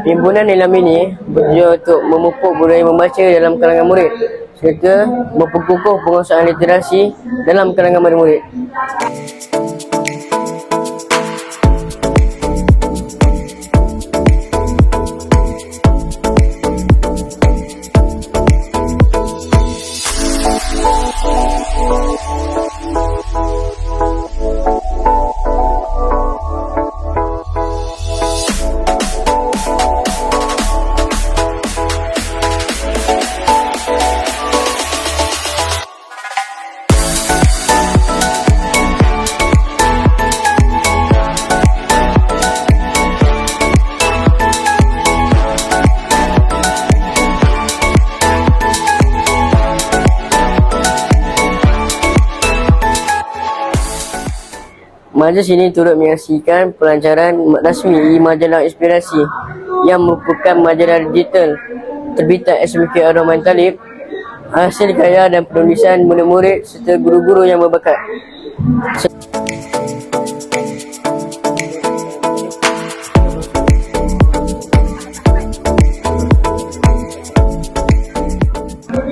Himpunan Nilam ini bertujuan untuk memupuk budaya membaca dalam kalangan murid serta memperkukuh penguasaan literasi dalam kalangan murid-murid. Majlis ini turut menyaksikan pelancaran rasmi majalah Inspirasi yang merupakan majalah digital terbitan SMK Ar-Rahman Talib hasil karya dan penulisan murid-murid serta guru-guru yang berbakat.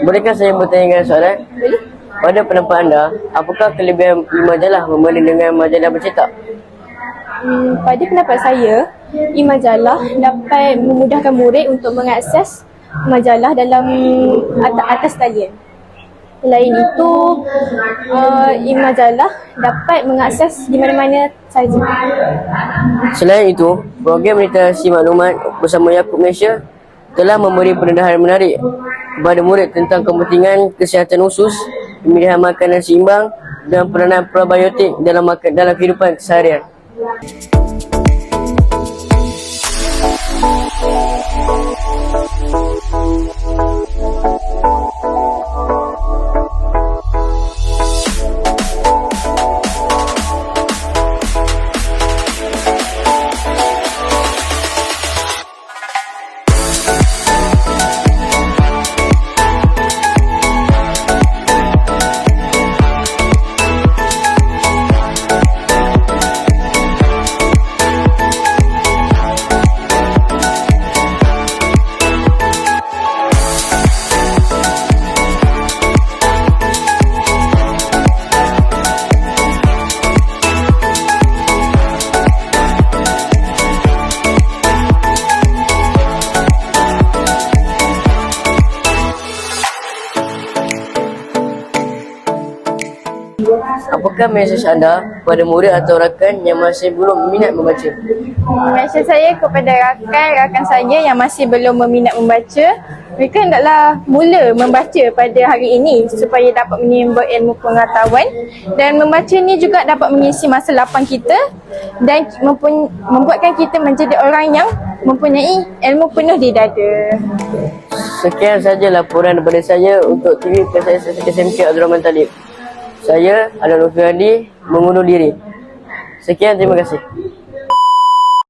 Bolehkah saya bertanyakan soalan? Boleh? Pada pendapat anda, apakah kelebihan e-majalah berbanding dengan majalah bercetak? Hmm, pada pendapat saya, e-majalah dapat memudahkan murid untuk mengakses majalah dalam atas, atas talian. Selain itu, uh, e-majalah dapat mengakses di mana-mana sahaja. Selain itu, program literasi maklumat bersama Yakub Malaysia telah memberi pendedahan menarik kepada murid tentang kepentingan kesihatan usus, pemilihan makanan seimbang dan peranan probiotik dalam makan dalam kehidupan keseharian. Apakah mesej anda kepada murid atau rakan yang masih belum minat membaca? Mesej saya kepada rakan-rakan saya yang masih belum meminat membaca, mereka hendaklah mula membaca pada hari ini supaya dapat menimba ilmu pengetahuan dan membaca ni juga dapat mengisi masa lapang kita dan membuatkan kita menjadi orang yang mempunyai ilmu penuh di dada. Sekian saja laporan daripada saya untuk TV PSS SMK Abdul Rahman Talib. Saya Lutfi Hadi mengundur diri. Sekian terima kasih.